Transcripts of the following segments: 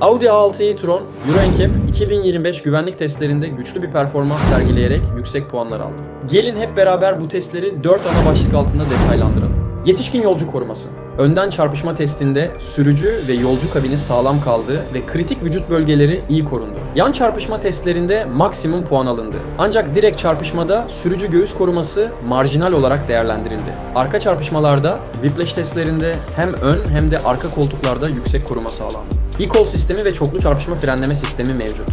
Audi A6 e-tron Euro NCAP 2025 güvenlik testlerinde güçlü bir performans sergileyerek yüksek puanlar aldı. Gelin hep beraber bu testleri 4 ana başlık altında detaylandıralım. Yetişkin yolcu koruması. Önden çarpışma testinde sürücü ve yolcu kabini sağlam kaldı ve kritik vücut bölgeleri iyi korundu. Yan çarpışma testlerinde maksimum puan alındı. Ancak direkt çarpışmada sürücü göğüs koruması marjinal olarak değerlendirildi. Arka çarpışmalarda whiplash testlerinde hem ön hem de arka koltuklarda yüksek koruma sağlandı. E-call sistemi ve çoklu çarpışma frenleme sistemi mevcut.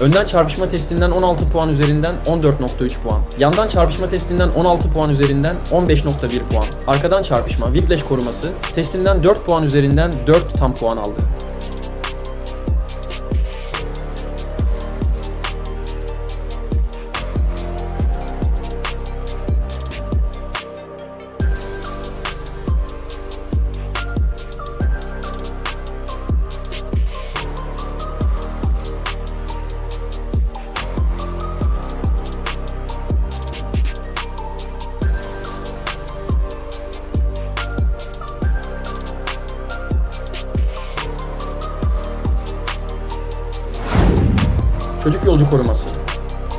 Önden çarpışma testinden 16 puan üzerinden 14.3 puan. Yandan çarpışma testinden 16 puan üzerinden 15.1 puan. Arkadan çarpışma, whiplash koruması testinden 4 puan üzerinden 4 tam puan aldı. Çocuk yolcu koruması.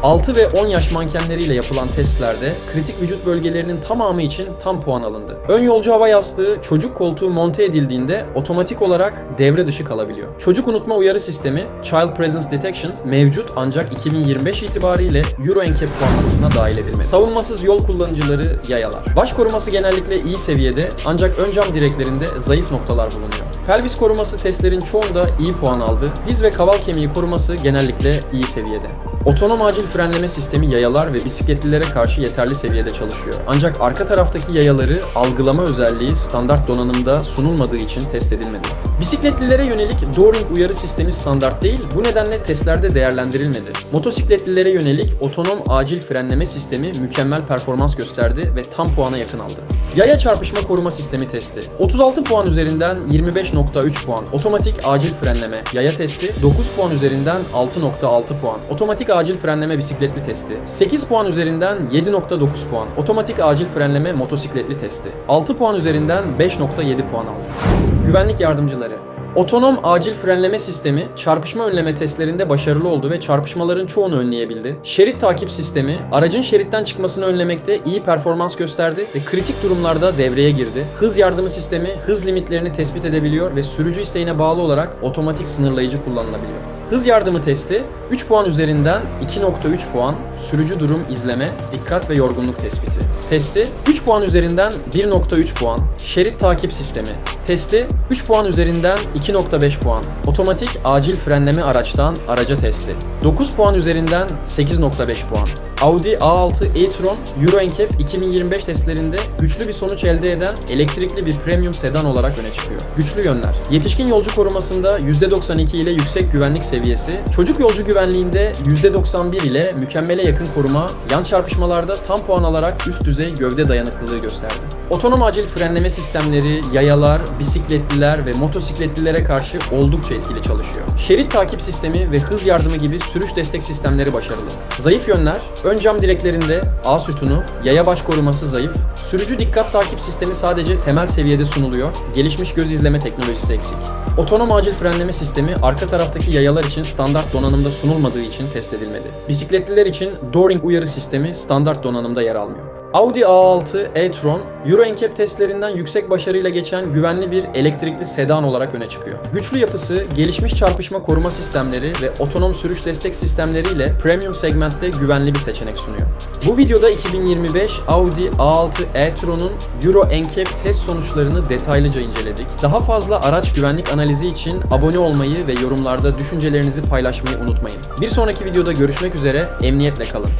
6 ve 10 yaş mankenleriyle yapılan testlerde kritik vücut bölgelerinin tamamı için tam puan alındı. Ön yolcu hava yastığı çocuk koltuğu monte edildiğinde otomatik olarak devre dışı kalabiliyor. Çocuk unutma uyarı sistemi Child Presence Detection mevcut ancak 2025 itibariyle Euro NCAP puanlamasına dahil edilmedi. Savunmasız yol kullanıcıları yayalar. Baş koruması genellikle iyi seviyede ancak ön cam direklerinde zayıf noktalar bulunuyor. Pelvis koruması testlerin çoğunda iyi puan aldı. Diz ve kaval kemiği koruması genellikle iyi seviyede. Otonom acil frenleme sistemi yayalar ve bisikletlilere karşı yeterli seviyede çalışıyor. Ancak arka taraftaki yayaları algılama özelliği standart donanımda sunulmadığı için test edilmedi. Bisikletlilere yönelik Doring uyarı sistemi standart değil, bu nedenle testlerde değerlendirilmedi. Motosikletlilere yönelik otonom acil frenleme sistemi mükemmel performans gösterdi ve tam puana yakın aldı. Yaya çarpışma koruma sistemi testi. 36 puan üzerinden 25.3 puan. Otomatik acil frenleme yaya testi. 9 puan üzerinden 6.6 puan. Otomatik acil frenleme bisikletli testi. 8 puan üzerinden 7.9 puan. Otomatik acil frenleme motosikletli testi. 6 puan üzerinden 5.7 puan aldı. Güvenlik yardımcıları. Otonom acil frenleme sistemi çarpışma önleme testlerinde başarılı oldu ve çarpışmaların çoğunu önleyebildi. Şerit takip sistemi aracın şeritten çıkmasını önlemekte iyi performans gösterdi ve kritik durumlarda devreye girdi. Hız yardımı sistemi hız limitlerini tespit edebiliyor ve sürücü isteğine bağlı olarak otomatik sınırlayıcı kullanılabiliyor. Hız yardımı testi 3 puan üzerinden 2.3 puan sürücü durum izleme, dikkat ve yorgunluk tespiti. Testi 3 puan üzerinden 1.3 puan şerit takip sistemi. Testi 3 puan üzerinden 2.5 puan. Otomatik acil frenleme araçtan araca testi. 9 puan üzerinden 8.5 puan. Audi A6 e-tron Euro NCAP 2025 testlerinde güçlü bir sonuç elde eden elektrikli bir premium sedan olarak öne çıkıyor. Güçlü yönler. Yetişkin yolcu korumasında %92 ile yüksek güvenlik seviyesi, çocuk yolcu güvenliğinde %91 ile mükemmele yakın koruma, yan çarpışmalarda tam puan alarak üst düzey gövde dayanıklılığı gösterdi. Otonom acil frenleme sistemleri, yayalar, bisikletliler ve motosikletlilere karşı oldukça etkili çalışıyor. Şerit takip sistemi ve hız yardımı gibi sürüş destek sistemleri başarılı. Zayıf yönler, ön cam direklerinde A sütunu, yaya baş koruması zayıf, sürücü dikkat takip sistemi sadece temel seviyede sunuluyor, gelişmiş göz izleme teknolojisi eksik. Otonom acil frenleme sistemi arka taraftaki yayalar için standart donanımda sunulmadığı için test edilmedi. Bisikletliler için Doring uyarı sistemi standart donanımda yer almıyor. Audi A6 e-tron, Euro NCAP testlerinden yüksek başarıyla geçen güvenli bir elektrikli sedan olarak öne çıkıyor. Güçlü yapısı, gelişmiş çarpışma koruma sistemleri ve otonom sürüş destek sistemleriyle premium segmentte güvenli bir seçenek sunuyor. Bu videoda 2025 Audi A6 e-tron'un Euro NCAP test sonuçlarını detaylıca inceledik. Daha fazla araç güvenlik analizi için abone olmayı ve yorumlarda düşüncelerinizi paylaşmayı unutmayın. Bir sonraki videoda görüşmek üzere, emniyetle kalın.